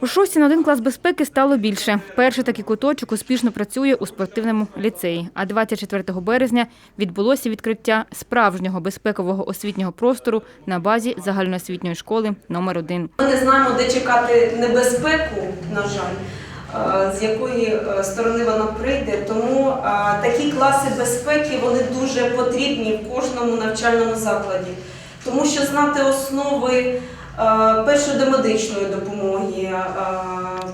У шості на один клас безпеки стало більше. Перший такий куточок успішно працює у спортивному ліцеї. А 24 березня відбулося відкриття справжнього безпекового освітнього простору на базі загальноосвітньої школи номер 1 Ми не знаємо, де чекати небезпеку, на жаль, е, з якої е, сторони вона прийде. Тому е, такі класи безпеки вони дуже потрібні в кожному навчальному закладі, тому що знати основи першої домедичної допомоги, е,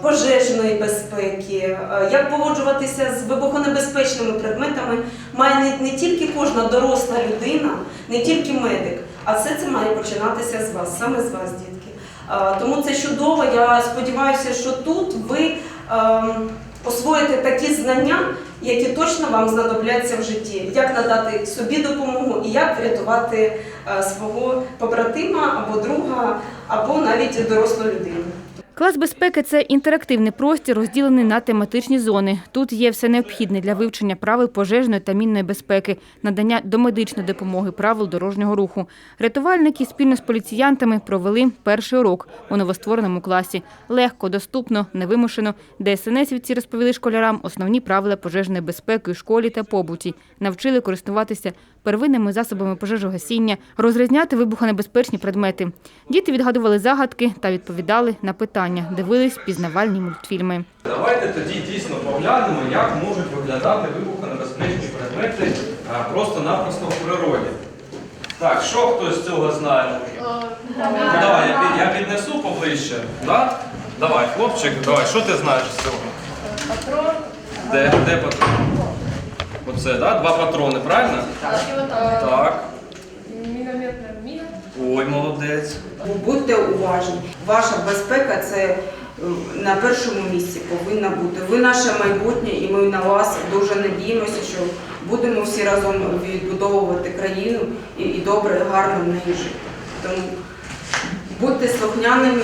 пожежної безпеки, е, як поводжуватися з вибухонебезпечними предметами, має не, тільки кожна доросла людина, не тільки медик, а все це має починатися з вас, саме з вас, дітки. Е, Тому це чудово. Я сподіваюся, що тут ви ем, освоїте такі знання, які точно вам знадобляться в житті. Як надати собі допомогу і як врятувати е, свого побратима або друга, або навіть дорослу людину. Клас безпеки це інтерактивний простір, розділений на тематичні зони. Тут є все необхідне для вивчення правил пожежної та мінної безпеки, надання домедичної допомоги, правил дорожнього руху. Рятувальники спільно з поліціянтами провели перший урок у новоствореному класі. Легко, доступно, невимушено. ДСНСівці розповіли школярам основні правила пожежної безпеки у школі та побуті. Навчили користуватися первинними засобами пожежогасіння, розрізняти вибухонебезпечні предмети. Діти відгадували загадки та відповідали на питання, дивились пізнавальні мультфільми. Давайте тоді дійсно поглянемо, як можуть виглядати вибухонебезпечні предмети просто-напросто в природі. Так, що хтось з цього знає? Ну, давай, я, під- я піднесу поближче. Да? Давай, хлопчик, давай, що ти знаєш з цього? Патрон. Де, де патрон? Оце, да? Два патрони, правильно? Так. Міна. Ой, молодець. Будьте уважні. Ваша безпека це е, на першому місці повинна бути. Ви наше майбутнє, і ми на вас дуже надіємося, що будемо всі разом відбудовувати країну і, і добре, гарно в неї жити. Тому будьте слухняними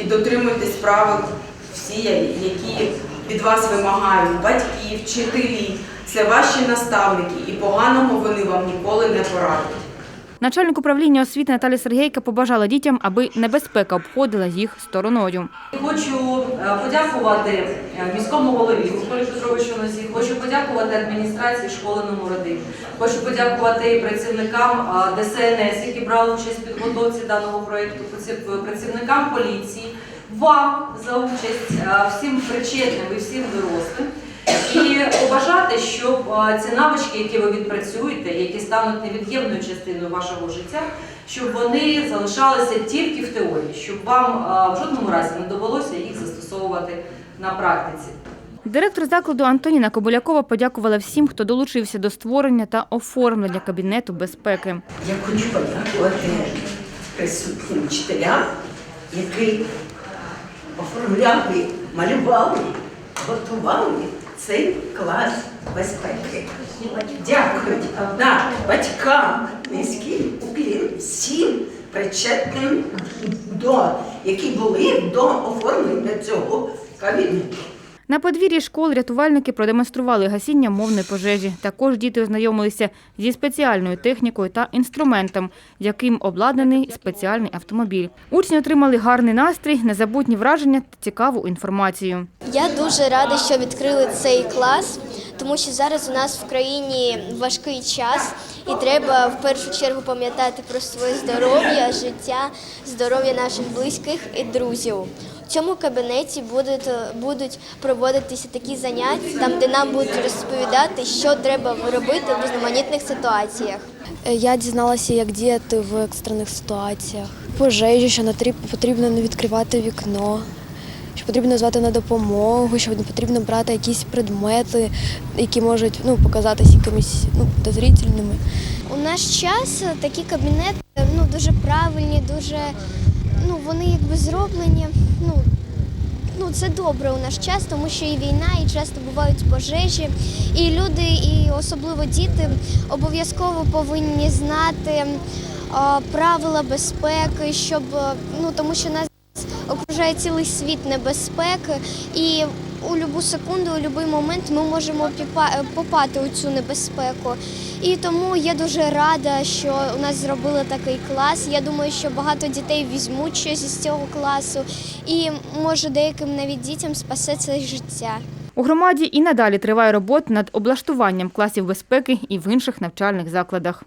і дотримуйтесь правил всі, які від вас вимагають батьки, вчителі. Це ваші наставники, і поганого вони вам ніколи не порадять. Начальник управління освіти Наталя Сергійка побажала дітям, аби небезпека обходила їх стороною. Хочу е, подякувати е, міському голові Миколі Нозі, хочу подякувати адміністрації школи номер 1 Хочу подякувати працівникам е, ДСНС, які брали участь в підготовці даного проєкту, праці- працівникам поліції, вам за участь, всім причетним і всім дорослим. І побажати, щоб е, ці навички, які ви відпрацюєте, які стануть невід'ємною частиною вашого життя, щоб вони залишалися тільки в теорії, щоб вам е, в жодному разі не довелося їх застосовувати на практиці. Директор закладу Антоніна Кобулякова подякувала всім, хто долучився до створення та оформлення кабінету безпеки. Я хочу подякувати присутнім вчителям, які оформляли, малювали, готували цей клас безпеки. Дякую да, батькам, низький уклін всім причетним до, які були до оформлення цього кабінету. На подвір'ї школ рятувальники продемонстрували гасіння мовної пожежі. Також діти ознайомилися зі спеціальною технікою та інструментом, яким обладнаний спеціальний автомобіль. Учні отримали гарний настрій, незабутні враження та цікаву інформацію. Я дуже рада, що відкрили цей клас, тому що зараз у нас в країні важкий час, і треба в першу чергу пам'ятати про своє здоров'я, життя, здоров'я наших близьких і друзів. В цьому кабінеті будуть, будуть проводитися такі заняття, там де нам будуть розповідати, що треба робити в різноманітних ситуаціях. Я дізналася, як діяти в екстрених ситуаціях. Пожежі, що потрібно не відкривати вікно, що потрібно звати на допомогу, що не потрібно брати якісь предмети, які можуть ну, показатись якимись ну, підозрительними. У наш час такі кабінети ну, дуже правильні, дуже ну, вони якби зроблені. Ну, ну, це добре у наш час, тому що і війна, і часто бувають пожежі. І люди, і особливо діти, обов'язково повинні знати о, правила безпеки, щоб ну тому що нас окружає цілий світ небезпеки, і у будь-яку секунду, у будь-який момент ми можемо попати у цю небезпеку. І тому я дуже рада, що у нас зробили такий клас. Я думаю, що багато дітей візьмуть щось із цього класу, і може деяким навіть дітям спасе це життя. У громаді і надалі триває робота над облаштуванням класів безпеки і в інших навчальних закладах.